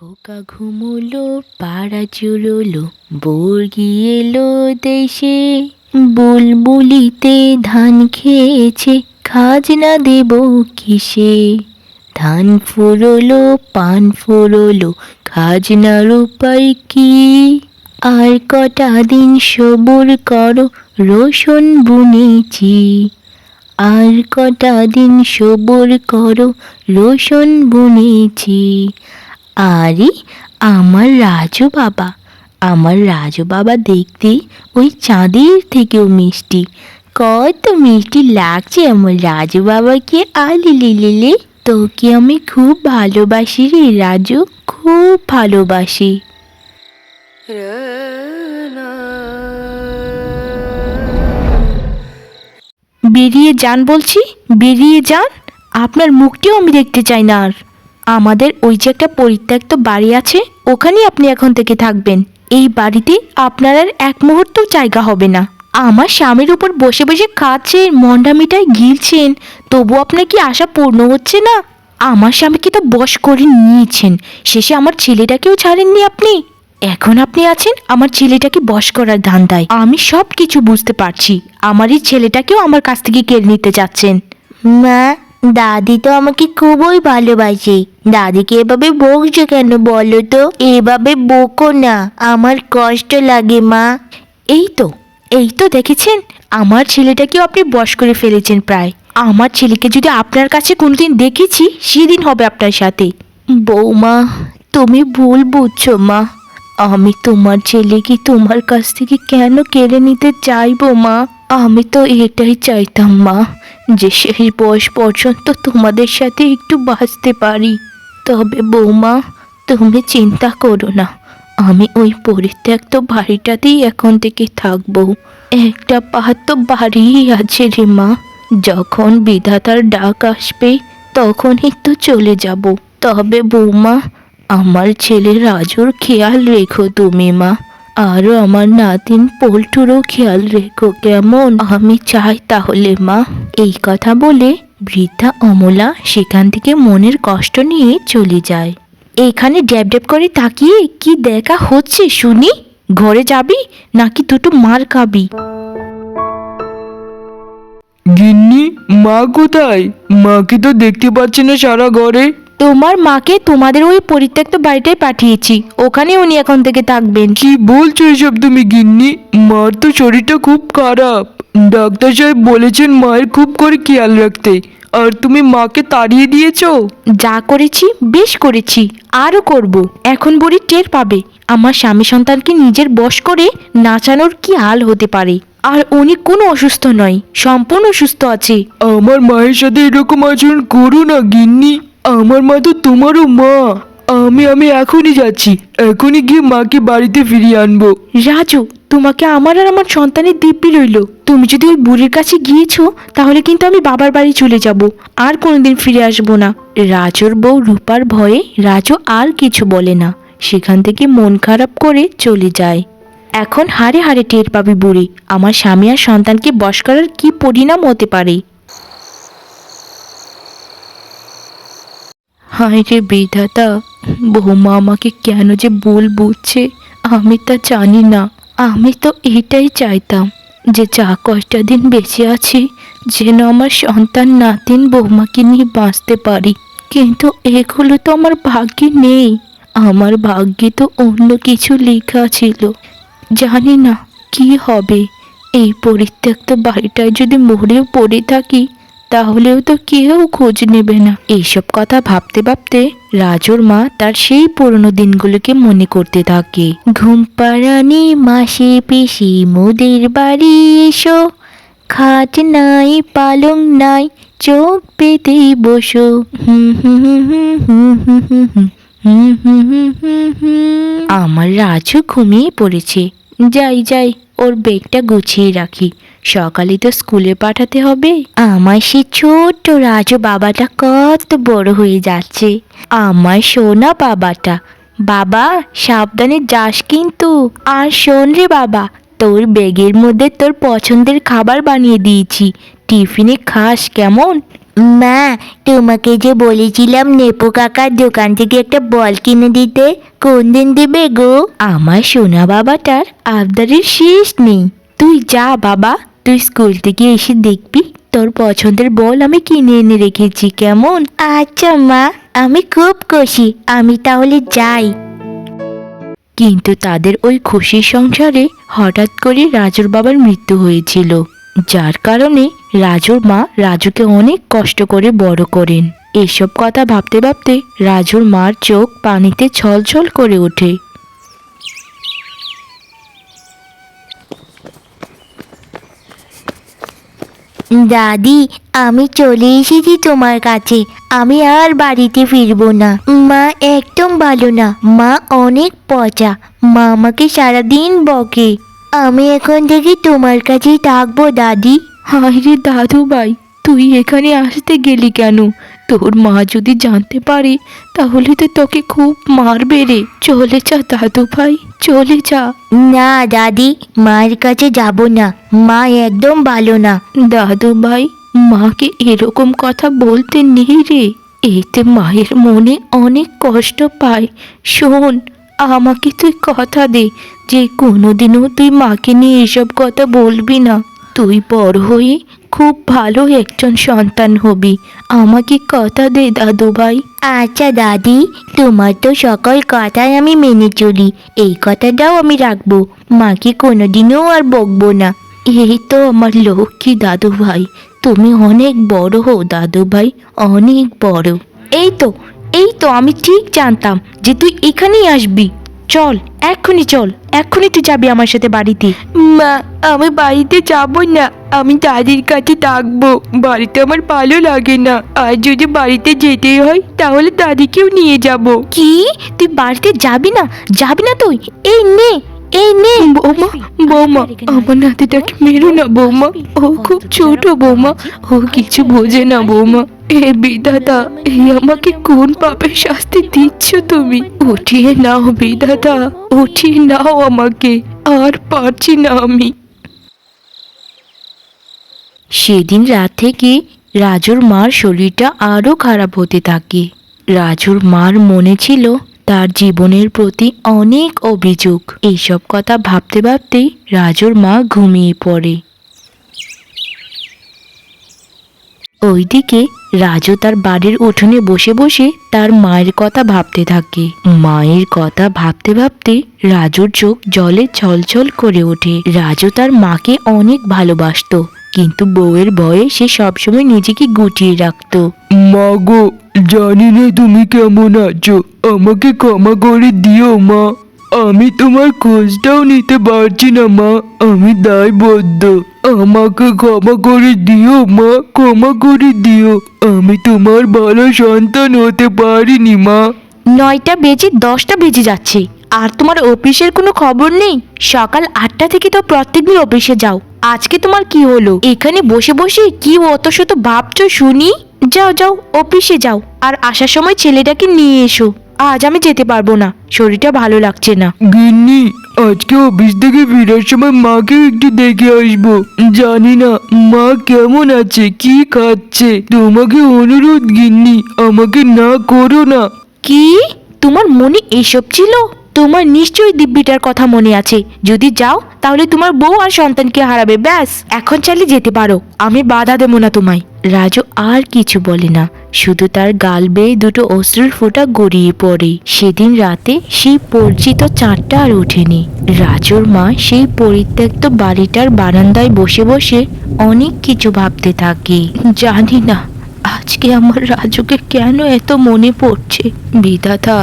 খোকা ঘুমোলো, পাড়া চুরোলো বর্গি এলো দেশে। বুলবুলিতে ধান খেয়েছে, খাজনা দেব কিসে? ধান ফুরোলো, পান ফুরোলো খাজনার উপায় কি? আর কটা দিন সবুর করো, রসুন বুনেছি। আর কটা দিন সবুর করো, রসুন বুনেছি। আরে, আমার রাজু বাবা। আমার রাজু বাবা দেখতে ওই চাঁদের থেকেও মিষ্টি। কত মিষ্টি লাগছে আমার রাজু বাবাকে। আলিলে লিলে তোকে আমি খুব ভালোবাসি রে রাজু, খুব ভালোবাসি। বেরিয়ে যান বলছি, বেরিয়ে যান। আপনার মুখটিও আমি দেখতে চাই না আর। আমাদের ওই যে একটা পরিত্যক্ত বাড়ি আছে, ওখানেই আপনি এখন থেকে থাকবেন। এই বাড়িতে আপনার আর এক মুহূর্ত জায়গা হবে না। আমার স্বামীর উপর বসে বসে খাচ্ছেন, মন্ডা মিঠাই গিলছেন, তবু আপনার কি আশা পূর্ণ হচ্ছে না? আমার স্বামীকে তো বশ করে নিয়েছেন, শেষে আমার ছেলেটাকেও ছাড়েননি আপনি? এখন আপনি আছেন আমার ছেলেটাকে বশ করার ধান্দায়। আমি সব কিছু বুঝতে পারছি, আমার এই ছেলেটাকেও আমার কাছ থেকে কেড়ে নিতে চাচ্ছেন মা দাদি তো আমাকে খুবই ভালোবাসে। দাদিকে এভাবে বকছো কেন বলো তো? এভাবে বকো না, আমার কষ্ট লাগে মা। এই তো এই তো দেখেছেন, আমার ছেলেটাকেও আপনি বশ করে ফেলেছেন প্রায়। আমার ছেলেকে যদি আপনার কাছে কোনোদিন দেখেছি, সেদিন হবে আপনার সাথে। বৌমা, তুমি ভুল বুঝছ মা। আমি তোমার ছেলেকে তোমার কাছ থেকে কেন কেড়ে নিতে চাইব মা? আমি তো এটাই চাইতাম, মা, যে শেষ বয়স পর্যন্ত তোমাদের সাথে একটু বাঁচতে পারি। তবে বৌমা, তুমি চিন্তা করো না। আমি ওই পরিত্যক্ত বাড়িটাতেই এখন থেকে থাকব। একটা পাহাড় তো বাড়িই আছে রে, মা। যখন বিধাতার ডাক আসবে, তখনই তো চলে যাব। তবে বৌমা, আমার ছেলে রাজুর খেয়াল রেখো তুমি, মা। আরও আমার নাতিন পল্টুরও খেয়াল রেখো কেমন। আমি চাই তাহলে, মা। এই কথা বলে বৃদ্ধা অমলা সেখান থেকে মনের কষ্ট নিয়ে চলে যায়। এখানে ড্যাব ড্যাব করে তাকিয়ে কি দেখা হচ্ছে শুনি? ঘরে যাবি নাকি দুটো মার খাবি? গিন্নি, মা কোথায়? মাকে তো দেখতে পাচ্ছি না সারা ঘরে। তোমার মাকে তোমাদের ওই পরিত্যক্ত বাড়িটায় পাঠিয়েছি। ওখানে উনি এখন থেকে থাকবেন। কি বলছো এসব তুমি গিন্নি? মার তো শরীরটা খুব খারাপ। ডাক্তার সাহেব বলেছেন মায়ের খুব করে খেয়াল রাখতে। আর তুমি মাকে তাড়িয়ে দিয়েছ? যা করেছি বেশ করেছি। আরও করব। এখন বুড়ি টের পাবে। আমার স্বামী সন্তানকে নিজের বশ করে নাচানোর কি হাল হতে পারে। আর উনি কোনো অসুস্থ নয় সম্পূর্ণ সুস্থ আছে। আমার মায়ের সাথে এরকম আচরণ করো না গিন্নি। আমার মা তো তোমারও মা। আমি আমি এখনই যাচ্ছি। এখনই গিয়ে মাকে বাড়িতে ফিরিয়ে আনব। রাজু, তোমাকে আমার আর আমার সন্তানের দিব্যি রইল। তুমি যদি ওই বুড়ির কাছে গিয়েছো, তাহলে কিন্তু আমি বাবার বাড়ি চলে যাব। আর কোনোদিন ফিরে আসব না। রাজুর বউ রূপার ভয়ে রাজু আর কিছু বলে না। সেখান থেকে মন খারাপ করে চলে যায়। এখন হারে হারে টের পাবি বুড়ি। আমার স্বামী আর সন্তানকে বশ করার কি পরিণাম হতে পারে? হায় রে বিধাতা, বৌমা আমাকে কেন যে ভুল বুঝছে আমি তা জানি না। আমি তো এটাই চাইতাম যে যা কষ্টা দিন বেঁচে আছি, যেন আমার সন্তান নাতিন বৌমাকে নিয়ে বাঁচতে পারি। কিন্তু এগুলো তো আমার ভাগ্যে নেই। আমার ভাগ্যে তো অন্য কিছু লেখা ছিল। জানি না কি হবে। এই পরিত্যক্ত বাড়িটায় যদি মরেও পড়ে থাকি তাহলেও তো কেউ খোঁজ নেবে না এইসব কথা ভাবতে ভাবতে রাজুর মা তার সেই পুরনো দিনগুলোকে মনে করতে থাকে ঘুম পাড়ানি মাসে পেশি মোদের বাড়ি এসো খাট নাই পালং নাই চোখ পেতে বসো হুম হুম হুম হুম হুম হুম হুম আমার রাজু ঘুমিয়ে পড়েছে যাই যাই ওর বেগটা গুছিয়ে রাখি সকালে তো স্কুলে পাঠাতে হবে। আমার সে ছোট্ট রাজু বাবাটা কত বড় হয়ে যাচ্ছে। আমার সোনা বাবাটা। বাবা সাবধানে যাস কিন্তু। আর শোন রে বাবা তোর ব্যাগের মধ্যে তোর পছন্দের খাবার বানিয়ে দিয়েছি। টিফিনে খাস কেমন? মা তোমাকে যে বলেছিলাম নেপো কাকার দোকান থেকে একটা বল কিনে দিতে কোন দিন দিবে গো? আমার সোনা বাবাটার আবদারের শেষ নেই। তুই যা বাবা তুই স্কুল থেকে এসে দেখবি তোর পছন্দের বল আমি কিনে এনে রেখেছি কেমন? আচ্ছা মা আমি খুব খুশি। আমি তাহলে যাই। কিন্তু তাদের ওই খুশির সংসারে হঠাৎ করে রাজুর বাবার মৃত্যু হয়েছিল। যার কারণে রাজুর মা রাজুকে অনেক কষ্ট করে বড় করেন। এসব কথা ভাবতে ভাবতে রাজুর মার চোখ পানিতে ছলছল করে ওঠে। দাদি, আমি চলে এসেছি তোমার কাছে। আমি আর বাড়িতে ফিরবো না। মা একদম ভালো না। মা অনেক পচা। মা আমাকে সারাদিন বকে। আমি এখন থেকে তোমার কাছেই থাকব, দাদি। হায় রে দাদু ভাই, তুই এখানে আসতে গেলি কেন? তোর মা যদি জানতে পারে, তাহলে তো তোকে খুব মারবে রে। চলে যা দাদু ভাই। চলে যা। না দাদি মায়ের কাছে যাব না। মা একদম ভালো না। দাদু ভাই মাকে এরকম কথা বলতে নেই রে। এতে মায়ের মনে অনেক কষ্ট পায়। শোন আমাকে তুই কথা দে যে কোনোদিনও তুই মাকে নিয়ে এসব কথা বলবি না। তুই বড় হয়ে খুব ভালো একজন সন্তান হবি। আমাকে কথা দে দাদু ভাই আচ্ছা দাদি। তোমার তো সকল কথাই আমি মেনে চলি। এই কথাটাও আমি রাখব। মাকে কোনোদিনও আর বকবো না। এই তো আমার লক্ষ্মী দাদু ভাই তুমি অনেক বড় হো দাদু ভাই অনেক বড়। এই তো এই তো আমি ঠিক জানতাম যে তুই এখানেই আসবি। চল এক্ষুনি চল এক্ষুনি তুই যাবি আমার সাথে বাড়িতে। মা আমি বাড়িতে যাব না আমি দাদির কাছে থাকব বাড়িতে আমার ভালো লাগে না। আর যদি বাড়িতে যেতে হয় তাহলে দাদিকেও নিয়ে যাব। কি? তুই বাড়িতে যাবি না? যাবি না তুই? এই নে এই নে। বৌমা বৌমা আমার নাতিটাকে মেরো না বৌমা। ও খুব ছোট বৌমা। ও কিছু বোঝে না বৌমা। এই আমাকে কোন পাপের শাস্তি দিচ্ছ তুমি? উঠিয়ে নাও উঠিয়ে নাও আমাকে, আর পারছি না আমি। সেদিন রাত থেকে রাজুর মার শরীরটা আরও খারাপ হতে থাকে। রাজুর মার মনে ছিল তার জীবনের প্রতি অনেক অভিযোগ। এইসব কথা ভাবতে ভাবতেই রাজুর মা ঘুমিয়ে পড়ে। ওইদিকে রাজু তার বাড়ির উঠোনে বসে বসে তার মায়ের কথা ভাবতে থাকে। মায়ের কথা ভাবতে ভাবতে রাজুর চোখ জলে ছলছল করে ওঠে। রাজু তার মাকে অনেক ভালোবাসত, কিন্তু বউয়ের ভয়ে সে সবসময় নিজেকে গুটিয়ে রাখত। মা গো, জানি না তুমি কেমন আছো। আমাকে ক্ষমা করে দিও, মা। আমি তোমার খোঁজটাও নিতে পারছি না, মা। আমি দায়বদ্ধ। আমাকে ক্ষমা করে দিও, মা। ক্ষমা করে দিও। আমি তোমার ভালো সন্তান হতে পারিনি, মা। নয়টা বেজে দশটা বেজে যাচ্ছে। আর তোমার অফিসের কোনো খবর নেই? সকাল আটটা থেকে তো প্রত্যেকদিন অফিসে যাও। আজকে তোমার কি হলো? এখানে বসে বসে কি অত শত ভাবছ শুনি? যাও যাও, অফিসে যাও। আর আসার সময় ছেলেটাকে নিয়ে এসো। আজ আমি যেতে পারব না। শরীরটা ভালো লাগছে না। গিন্নি আজকে অফিস থেকে ফেরার সময় মাকে একটু দেখে আসব। জানি না মা কেমন আছে কি খাচ্ছে? তোমাকে অনুরোধ গিন্নি আমাকে না করো না। কি? তোমার মনে এসব ছিল? তোমার নিশ্চয়ই দিব্যিটার কথা মনে আছে। যদি যাও, তাহলে তোমার বউ আর সন্তানকে হারাবে, ব্যাস। এখন চাইলে যেতে পারো। আমি বাধা দেবো না তোমায়। রাজু আর কিছু বলে না। শুধু তার গাল বেয়ে দুটো অশ্রুর ফোঁটা গড়িয়ে পড়ে। সেদিন রাতে সেই পরিচিত চাঁদটা আর ওঠেনি। রাজুর মা সেই পরিত্যক্ত বাড়িটার বারান্দায় বসে বসে অনেক কিছু ভাবতে থাকে। জানি না, আজকে আমার রাজুকে কেন এত মনে পড়ছে? বিধাতা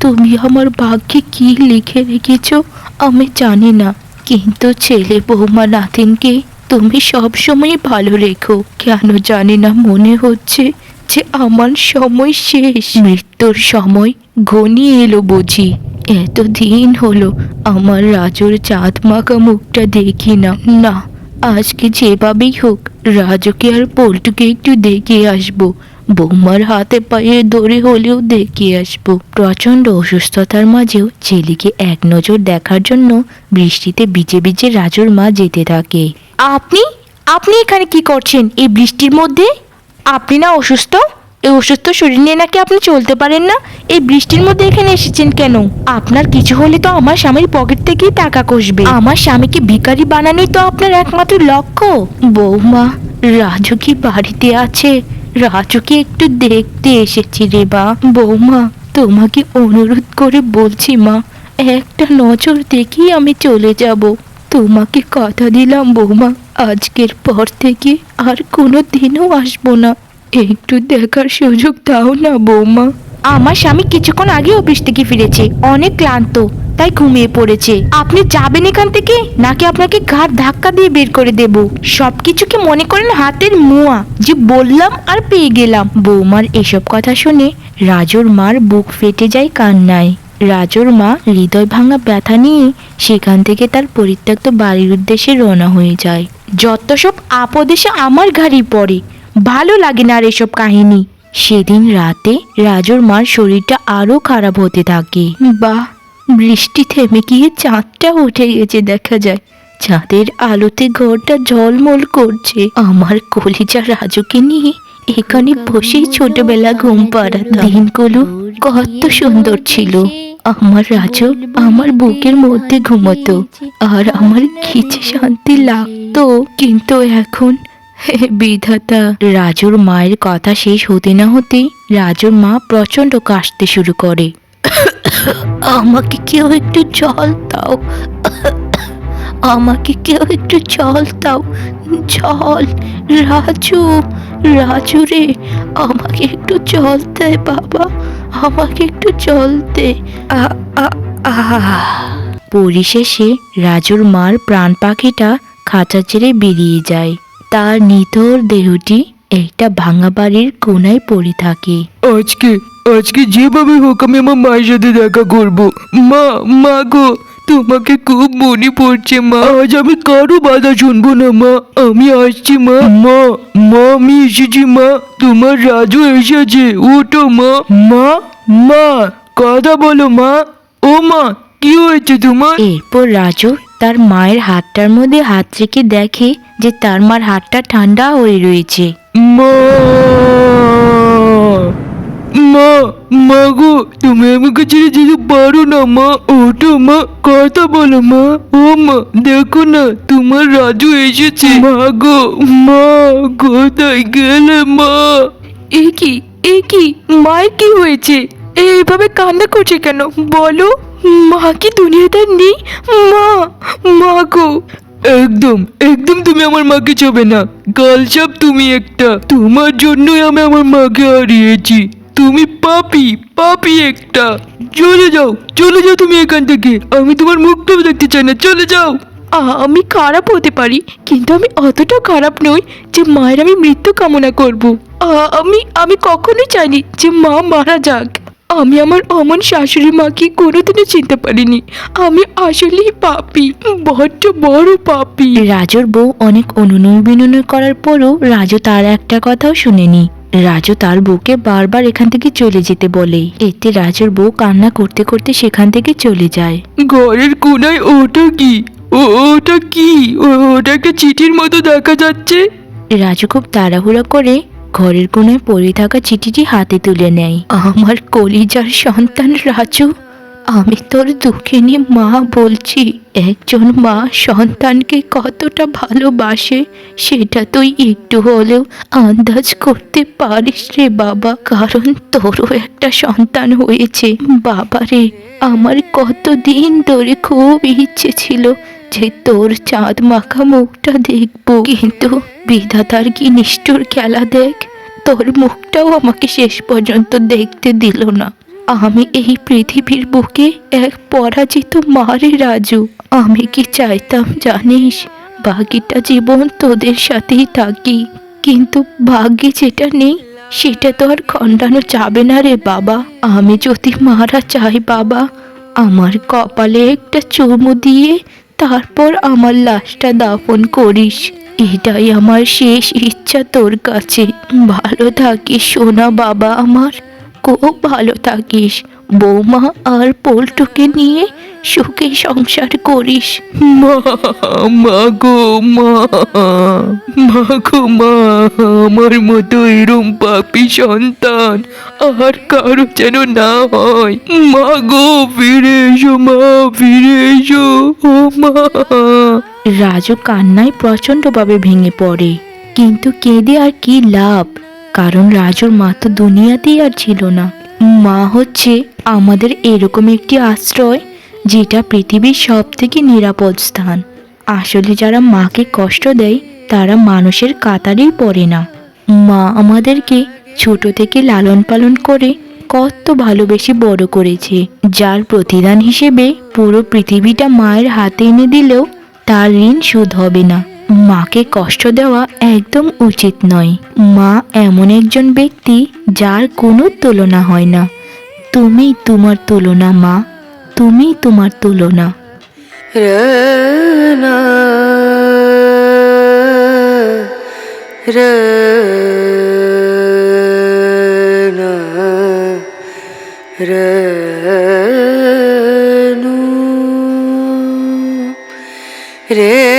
তুমি আমার ভাগ্যে কি লিখে রেখেছ আমি জানি না। কিন্তু ছেলে বৌমা নাতিনকে তুমি সবসময় ভালো রেখো। কেন জানি না মনে হচ্ছে যে আমার সময় শেষ। মৃত্যুর সময় ঘনিয়ে এলো বুঝি। এতদিন হলো আমার রাজুর চাঁদ মাখা মুখটা দেখি না। না, আজকে যেভাবেই হোক, রাজুকে আর পল্টুকে একটু দেখে আসব। বৌমার হাতে পায়ে ধরে হলেও দেখে আসব। প্রচণ্ড অসুস্থতার মাঝেও ছেলেকে এক নজর দেখার জন্য বৃষ্টিতে ভিজে ভিজে রাজুর মা যেতে থাকে। আপনি? আপনি এখানে কি করছেন এই বৃষ্টির মধ্যে? আপনি না অসুস্থ? এই অসুস্থ শরীর নিয়ে নাকি আপনি চলতে পারেন না? এই বৃষ্টির মধ্যে এখানে এসেছেন কেন? আপনার কিছু হলে তো আমার স্বামীর পকেট থেকেই টাকা কষবে। আমার স্বামীকে ভিখারি বানানোই তো আপনার একমাত্র লক্ষ্য। বৌমা রাজু কি বাড়িতে আছে? রাজুকে একটু দেখতে এসেছি রে বা। বৌমা, তোমাকে অনুরোধ করে বলছি মা, একটা নজর দেখি আমি চলে যাব। তোমাকে কথা দিলাম বৌমা, আজকের পর থেকে আর কোনো দিনও আসব না। একটু দেখার সুযোগ দাও না বৌমা। আমার স্বামী কিছুক্ষণ আগে অফিস থেকে ফিরেছে। অনেক ক্লান্ত, তাই ঘুমিয়ে পড়েছে। আপনি যাবেন এখান থেকে, নাকি আপনাকে ঘাট ধাক্কা দিয়ে বের করে দেব? সবকিছুকে মনে করেন হাতের মুয়া? যে বললাম আর পেয়ে গেলাম। বৌমার এসব কথা শুনে রাজুর মার বুক ফেটে যায় কান্নায়। রাজুর মা হৃদয় ভাঙা ব্যথা নিয়ে সেখান থেকে তার পরিত্যক্ত বাড়ির উদ্দেশ্যে রওনা হয়ে যায়। যত সব আপদেশে আমার ঘাড়ি পড়ে, ভালো লাগে না আর এসব কাহিনী। সেদিন রাতে রাজুর মার শরীরটা আরও খারাপ হতে থাকে। বাহ, বৃষ্টি থেমে গিয়ে চাঁদটা উঠে গেছে দেখা যায়। চাঁদের আলোতে ঘরটা ঝলমল করছে। আমার কলিজা রাজুকে নিয়ে এখানে বসেই ছোটবেলা ঘুম পাড়াতাম। দিনগুলো কত সুন্দর ছিল। আমার রাজু আমার বুকের মধ্যে ঘুমতো। আর আমার খিচে শান্তি লাগতো। কিন্তু এখন বিধাতা রাজুর মায়ের কথা শেষ হতে না হতেই রাজুর মা প্রচণ্ড কাশতে শুরু করে। আমাকে কেউ একটু জল দাও। আমাকে কেউ একটু জল দাও। জল রাজু রাজু রে আমাকে একটু জল দে বাবা আমাকে একটু জল দে। পরিশেষে রাজুর মার প্রাণ পাখিটা খাঁচা ছেড়ে বেরিয়ে যায়। তার নিথর দেহটি একটা ভাঙা বাড়ির কোনায় পড়ে থাকে। আজকে আজকে যেভাবে হোক আমি আমার মায়ের সাথে দেখা করব। মা মা গো তোমাকে খুব মনে পড়ছে মা। আজ আমি কারও বাধা শুনব না মা। আমি আসছি মা। মা মা আমি এসেছি মা। তোমার রাজু এসেছে। ওঠো মা। মা মা কথা বলো মা। ও মা কি হয়েছে তোমার? এরপর রাজু তার মায়ের হাতটার মধ্যে হাত রেখে দেখে যে তার মার হাতটা ঠান্ডা হয়ে রয়েছে। মা! মা! গো, তুমি আমাকে ছেড়ে যেতে পারো না, মা। ওঠো, মা। কথা বলো, মা। ও, মা, দেখো না, তোমার রাজু এসেছে। মা গো, মা, কোথায় গেলে, মা? এ কি মায়ের কি হয়েছে? এইভাবে কান্না করছে কেন? বলো। মা কি দুনিয়াতে নেই? মা মা গো। একদম একদম তুমি আমার মাকে ছবে না। গালসাপ তুমি একটা। তোমার জন্যই আমি আমার মাকে হারিয়েছি। তুমি পাপি পাপি একটা। চলে যাও চলে যাও তুমি এখান থেকে। আমি তোমার মুখটাও দেখতে চাই না। চলে যাও। আমি খারাপ হতে পারি, কিন্তু আমি অতটা খারাপ নই যে মায়ের আমি মৃত্যু কামনা করব। আমি আমি কখনোই চাইনি যে মা মারা যাক। আমি আমার অমন শাশুড়ি মাকে কোনোদিনও চিনতে পারিনি। আমি আসলেই পাপি বড্ড বড় পাপি। রাজুর বউ অনেক অনুনয় বিনয় করার পরও রাজু তার একটা কথাও শুনেনি। রাজু তার বউকে বারবার এখান থেকে চলে যেতে বলে। এতে রাজুর বউ কান্না করতে করতে সেখান থেকে চলে যায়। ঘরের কোনায় ওটা কি? ওটা কি? ওটা একটা চিঠির মতো দেখা যাচ্ছে? রাজু খুব তাড়াহুড়া করে ঘরের কোণায় পড়ে থাকা চিঠিটি হাতে তুলে নেয়। আমার কলিজার সন্তান রাজু, আমি তোর দুঃখে নিয়ে মা বলছি, একজন মা সন্তানকে কতটা ভালোবাসে, সেটা তুই একটু হলেও আন্দাজ করতে পারিস রে বাবা। কারণ তোরও একটা সন্তান হয়েছে। বাবা রে আমার কতদিন ধরে খুব ইচ্ছে ছিল যে তোর চাঁদ মাখা মুখটা দেখব। কিন্তু বিধাতার কি নিষ্ঠুর খেলা দেখ? তোর মুখটাও আমাকে শেষ পর্যন্ত দেখতে দিল না। আমি এই পৃথিবীর বুকে এক পরাজিত মারে রাজু। আমি কি চাইতাম জানিস, বাকিটা জীবন তোদের সাথেই থাকি। কিন্তু ভাগ্যে যেটা নেই, সেটা তো আর খণ্ডানো যাবে না রে বাবা। আমি যদি মারা চাই বাবা, আমার কপালে একটা চুমু দিয়ে তারপর আমার লাশটা দাফন করিস। এটাই আমার শেষ ইচ্ছা তোর কাছে। ভালো থাকিস সোনা বাবা আমার। খুব ভালো থাকিস। বৌমা আর পোল্টুকে নিয়ে সুখে সংসার করিস। মা মা গো, মা মা গো, মা, আমার মতো এরম পাপি সন্তান আর কারও যেন না হয়। মা গো, ফিরে এসো, মা, ফিরে এসো, ও মা। রাজু কান্নায় প্রচণ্ডভাবে ভেঙে পড়ে, কিন্তু কেঁদে আর কি লাভ? কারণ রাজুর মা তো দুনিয়াতেই আর ছিল না। মা হচ্ছে আমাদের এরকম একটি আশ্রয় যেটা পৃথিবীর সব থেকে নিরাপদ স্থান। আসলে যারা মাকে কষ্ট দেয়, তারা মানুষের কাতারেই পড়ে না। মা আমাদেরকে ছোট থেকে লালন পালন করে কত ভালোবেসে বড় করেছে। যার প্রতিদান হিসেবে পুরো পৃথিবীটা মায়ের হাতে এনে দিলেও তার ঋণ শোধ হবে না। মাকে কষ্ট দেওয়া একদম উচিত নয়। মা এমন একজন ব্যক্তি যার কোনো তুলনা হয় না। তুমি তোমার তুলনা, মা। তুমি তোমার তুলনা Re